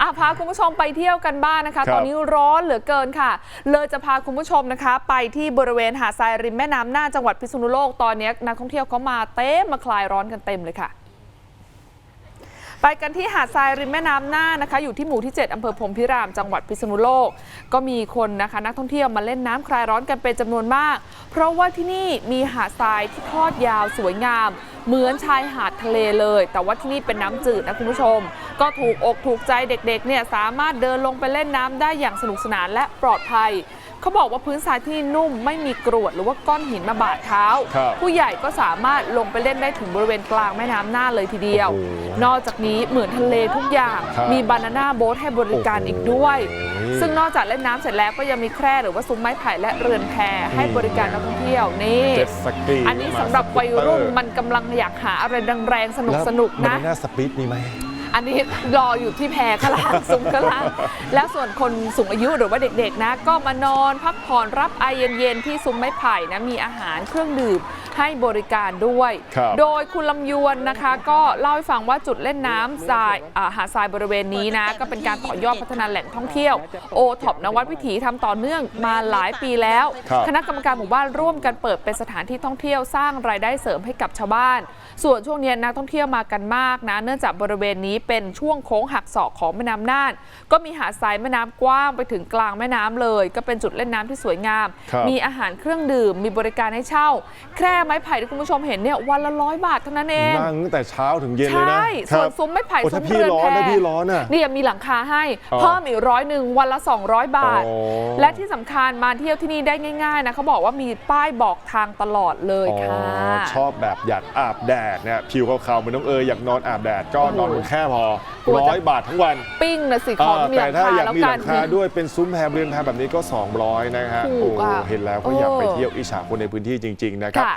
อะพาคุณผู้ชมไปเที่ยวกันบ้างนะคะครับตอนนี้ร้อนเหลือเกินค่ะ เลยจะพาคุณผู้ชมนะคะ ไปที่บริเวณหาดทรายริมแม่น้ำน่านจังหวัดพิษณุโลกตอนนี้นักท่องเที่ยวเขามาเต็มมาคลายร้อนกันเต็มเลยค่ะ ไปกันที่หาดทรายริมแม่น้ำน่านนะคะ อยู่ที่หมู่ที่ 7อำเภอพรมพิรามจังหวัดพิษณุโลก ก็มีคนนะคะนักท่องเที่ยวมาเล่นน้ำคลายร้อนกันเป็นจำนวนมาก เพราะว่าที่นี่มีหาดทรายที่ทอดยาวสวยงาม เหมือนชายหาดทะเลเลย แต่ว่าที่นี่เป็นน้ำจืดนะคุณผู้ชม ก็ถูกอกถูกใจเด็กๆเนี่ยสามารถเดินลงไปเล่นน้ำได้อย่างสนุกสนานและปลอดภัย เขาบอกว่าพื้นทรายที่นี่นุ่มไม่มีกรวดหรือว่าก้อนหินมาบาดเท้า ครับผู้ใหญ่ก็สามารถลงไปเล่นได้ถึงบริเวณกลางแม่น้ำน่านเลยทีเดียว โอ้โหนอกจากนี้เหมือนทะเลทุกอย่าง ครับมีบานาน่าโบ๊ทให้บริการอีกด้วย โอ้โห ซึ่งนอกจากเล่นน้ำเสร็จแล้วก็ยังมีแคร่หรือว่าซุ้มไม้ไผ่และเรือนแพให้บริการนักท่องเที่ยวนี่ เจ็ตสกีอันนี้สำหรับวัยรุ่นมันกำลังอยากหาอะไรแรงๆสนุกสนุกๆแล้วนะบานาน่าสปีดมีไหม อันนี้รออยู่ที่แพข้างล่างซุ้มข้างล่างแล้วส่วนคนสูงอายุหรือว่าเด็กๆนะ ก็มานอนพักผ่อนรับไอเย็นๆที่ซุ้มไม้ไผ่นะมีอาหารเครื่องดื่มให้บริการด้วย ครับโดยคุณลำยวนนะคะ ก็เล่าให้ฟังว่าจุดเล่นน้ำทรายอ่าหาดทรายบริเวณนี้นะ ก็เป็นการต่อยอดพัฒนาแหล่งท่องเที่ยวโอท็อปนวัดวิถีทำต่อเนื่องมาหลายปีแล้ว ครับ คณะกรรมการหมู่บ้านร่วมกันเปิดเป็นสถานที่ท่องเที่ยวสร้างรายได้เสริมให้กับชาวบ้าน ส่วนช่วงนี้นักท่องเที่ยวมากันมากนะ เนื่องจากบริเวณนี้เป็นช่วงโค้งหักศอกของแม่น้ำน่าน ก็มีหาดทรายแม่น้ำกว้างไปถึงกลางแม่น้ำเลย ก็เป็นจุดเล่นน้ำที่สวยงาม ครับ มีอาหารเครื่องดื่ม มีบริการให้เช่า แคร่ไม้ไผ่ที่คุณผู้ชมเห็นเนี่ยวันละร้อยบาทเท่านั้นเอง นั่งตั้งแต่เช้าถึงเย็นเลยนะใช่คส่รัวนบซุ้มไม้ไผ่โอ้ซุ้ถ้ามพี่เรือนร้อนแพถ้าพี่ร้อนอะเนี่ยมีหลังคาให้ อ๋อเพิ่มอีกร้อยหนึ่งวันละ 200 บาท อ๋อและที่สำคัญมาเที่ยวที่นี่ได้ง่ายๆนะเขาบอกว่ามีป้ายบอกทางตลอดเลยค่ะอ๋อชอบแบบอยากอาบแดดเนี่ยผิวขาวๆเหมือนน้องเอ๋ยอยากนอนอาบแดดก็นอนบนแค่พอกลัวจะร้อยบาททั้งวัน ปิ้งนะสิขออ่ามีหแต่ลังถ้าคาอยากแล้วมีหกัลันงคาด้วยเป็นซุ้มแพรเรือนแพรแบบนี้ก็ 200 นะฮะถูโอ้กอะเห็นแล้วก็อยากไปเออเที่ยวอิจฉาคนในพื้นที่จริง ๆ นะครับค่ะ